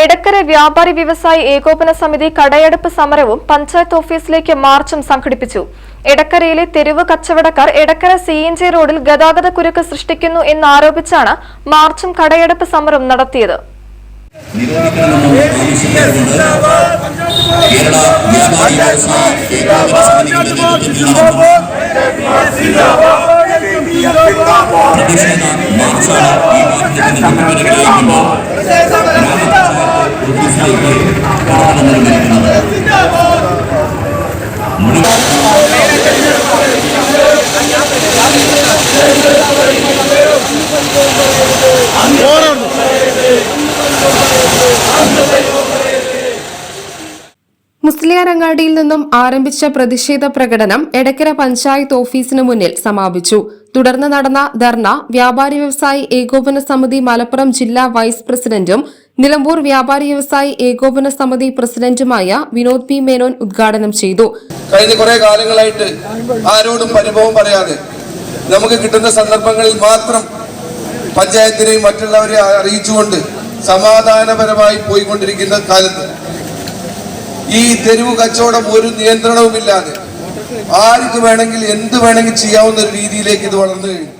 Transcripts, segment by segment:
എടക്കര വ്യാപാരി വ്യവസായി ഏകോപന സമിതി കടയടപ്പ് സമരവും പഞ്ചായത്ത് ഓഫീസിലേക്ക് മാർച്ചും സംഘടിപ്പിച്ചു. എടക്കരയിലെ തെരുവ് കച്ചവടക്കാർ എടക്കര സി എൻ ജി റോഡിൽ ഗതാഗത കുരുക്ക് സൃഷ്ടിക്കുന്നു എന്നാരോപിച്ചാണ് മാർച്ചും കടയടപ്പ് സമരം നടത്തിയത്. പ്രതിഷേധ മാർച്ചാണ് ഈ വാഹനത്തിന്റെ മുസ്ലിയാരങ്ങാടിയിൽ നിന്നും ആരംഭിച്ച പ്രതിഷേധ പ്രകടനം എടക്കര പഞ്ചായത്ത് ഓഫീസിന് മുന്നിൽ സമാപിച്ചു. തുടർന്ന് നടന്ന ധർണ വ്യാപാരി വ്യവസായി ഏകോപന സമിതി മലപ്പുറം ജില്ലാ വൈസ് പ്രസിഡന്റും നിലമ്പൂർ വ്യാപാരി വ്യവസായി ഏകോപന സമിതി പ്രസിഡന്റുമായ വിനോദ് പി മേനോൻ ഉദ്ഘാടനം ചെയ്തു. കഴിഞ്ഞ കുറെ കാലങ്ങളായിട്ട് ആരോടും അനുഭവം പറയാതെ നമുക്ക് കിട്ടുന്ന സന്ദർഭങ്ങളിൽ മാത്രം പഞ്ചായത്തിനെയും മറ്റുള്ളവരെ അറിയിച്ചുകൊണ്ട് സമാധാനപരമായി പോയിക്കൊണ്ടിരിക്കുന്ന കാലത്ത് ഈ തെരുവ് കച്ചവടം ഒരു നിയന്ത്രണവുമില്ലാതെ ആർക്ക് വേണമെങ്കിൽ എന്ത് വേണമെങ്കിൽ ചെയ്യാവുന്ന ഒരു രീതിയിലേക്ക് ഇത് വളർന്നു കഴിഞ്ഞു.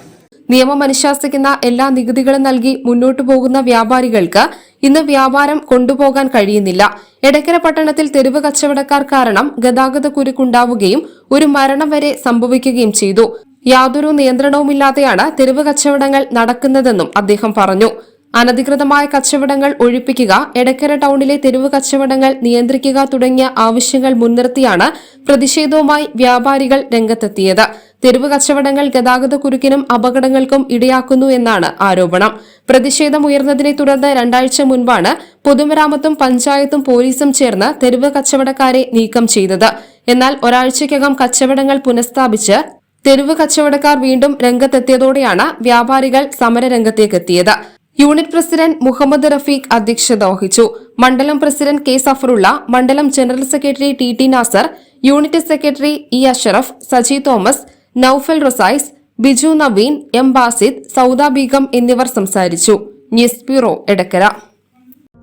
നിയമം അനുശാസിക്കുന്ന എല്ലാ നികുതികളും നൽകി മുന്നോട്ടു പോകുന്ന വ്യാപാരികൾക്ക് ഇന്ന് വ്യാപാരം കൊണ്ടുപോകാൻ കഴിയുന്നില്ല. എടക്കര പട്ടണത്തിൽ തെരുവ് കച്ചവടക്കാർ കാരണം ഗതാഗത കുരുക്കുണ്ടാവുകയും ഒരു മരണം വരെ സംഭവിക്കുകയും ചെയ്തു. യാതൊരു നിയന്ത്രണവുമില്ലാതെയാണ് തെരുവ് കച്ചവടങ്ങൾ നടക്കുന്നതെന്നും അദ്ദേഹം പറഞ്ഞു. അനധികൃതമായ കച്ചവടങ്ങൾ ഒഴിപ്പിക്കുക എടക്കര ടൗണിലെ തെരുവ് കച്ചവടങ്ങൾ നിയന്ത്രിക്കുക തുടങ്ങിയ ആവശ്യങ്ങൾ മുൻനിർത്തിയാണ് പ്രതിഷേധവുമായി വ്യാപാരികൾ രംഗത്തെത്തിയത്. തെരുവ് കച്ചവടങ്ങൾ ഗതാഗത കുരുക്കിനും അപകടങ്ങൾക്കും ഇടയാക്കുന്നു എന്നാണ് ആരോപണം. പ്രതിഷേധം ഉയർന്നതിനെ തുടർന്ന് രണ്ടാഴ്ച മുൻപാണ് പൊതുമരാമത്തും പഞ്ചായത്തും പോലീസും ചേർന്ന് തെരുവ് കച്ചവടക്കാരെ നീക്കം ചെയ്തത്. എന്നാൽ ഒരാഴ്ചയ്ക്കകം കച്ചവടങ്ങൾ പുനഃസ്ഥാപിച്ച് തെരുവ് കച്ചവടക്കാർ വീണ്ടും രംഗത്തെത്തിയതോടെയാണ് വ്യാപാരികൾ സമരരംഗത്തേക്കെത്തിയത്. യൂണിറ്റ് പ്രസിഡന്റ് മുഹമ്മദ് റഫീഖ് അധ്യക്ഷത വഹിച്ചു. മണ്ഡലം പ്രസിഡന്റ് കെ സഫറുള്ള മണ്ഡലം general secretary T T Nasar unit secretary E Ashraf Saji Thomas Noufal റൊസൈസ് Biju Naveen M Basid Sauda Beegum എന്നിവർ സംസാരിച്ചു. News bureau Edakkara.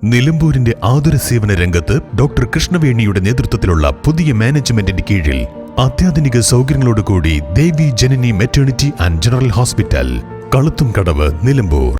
നിലമ്പൂരിന്റെ ആതുര സേവന രംഗത്ത് ഡോക്ടർ കൃഷ്ണവേണിയുടെ നേതൃത്വത്തിലുള്ള പുതിയ മാനേജ്മെന്റിന്റെ കീഴിൽ അത്യാധുനിക സൗകര്യങ്ങളോടുകൂടി Devi Janani maternity and general hospital Kaluthum Kadavu Nilambur.